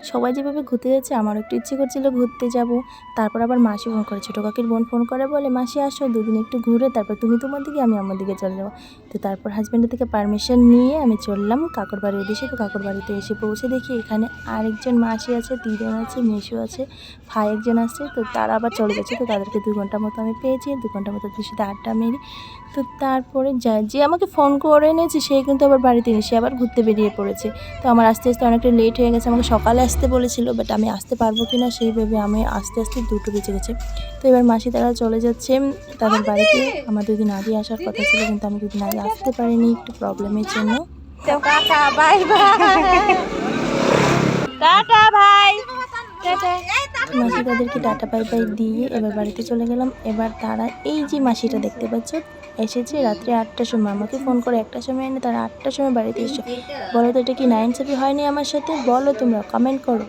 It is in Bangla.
সবাই যেভাবে ঘুরতে যাচ্ছে আমার একটু ইচ্ছে করছিল ঘুরতে যাব। তারপর আবার মাসি ফোন করে, ছোটো কাকির বোন ফোন করে, বলে, মাসি, আসো, দুদিন একটু ঘুরে, তারপর তুমি তোমার দিকে, আমি আমার দিকে চলে যাব। তো তারপর হাজব্যান্ডের থেকে পারমিশন নিয়ে আমি চললাম কাকুর বাড়ির উদ্দেশ্যে। তো কাকুর বাড়িতে এসে পৌঁছে দেখি এখানে আরেকজন মাসি আছে দিদন আছে, মেশু আছে, ভাই একজন আছে তো তারা আবার চলে গেছে তো তাদেরকে দু ঘণ্টা মতো আমি পেয়েছি, দু ঘণ্টা মতো তাদের সাথে আড্ডা মেরি। তো তারপরে যা, যে আমাকে ফোন করে এনেছে, সে কিন্তু আবার বাড়িতে এসে আবার ঘুরতে বেরিয়ে পড়েছে। তো আমার আস্তে আস্তে অনেকটা লেট হয়ে গেছে, আমাকে সকালে আসতে বলেছিল বাট আমি আসতে পারব কি না সেই ভেবে আমি আস্তে আস্তে দুটো বেঁচে গেছে। তো এবার মাসি তারা চলে যাচ্ছে তাদের বাড়িতে। আমার দুদিন আগে আসার কথা ছিল কিন্তু আমি দুদিন আগে আসতে পারিনি একটু প্রবলেমের জন্য। টাটা বাই বাই টাটা ভাই। টাটা। মাসি তাদেরকে ডাটা পাই পাই দিয়ে এবার বাড়িতে চলে গেলাম। এবার তারা এই যে মাসিটা দেখতে পাচ্ছ এসেছে রাত্রে আটটার সময়। আমাকে ফোন করে একটার সময় এনে তারা আটটার সময় বাড়িতে এসেছে। বলো তো এটা কি নাইন সেভি হয়নি আমার সাথে? বলো তোমরা কমেন্ট করো।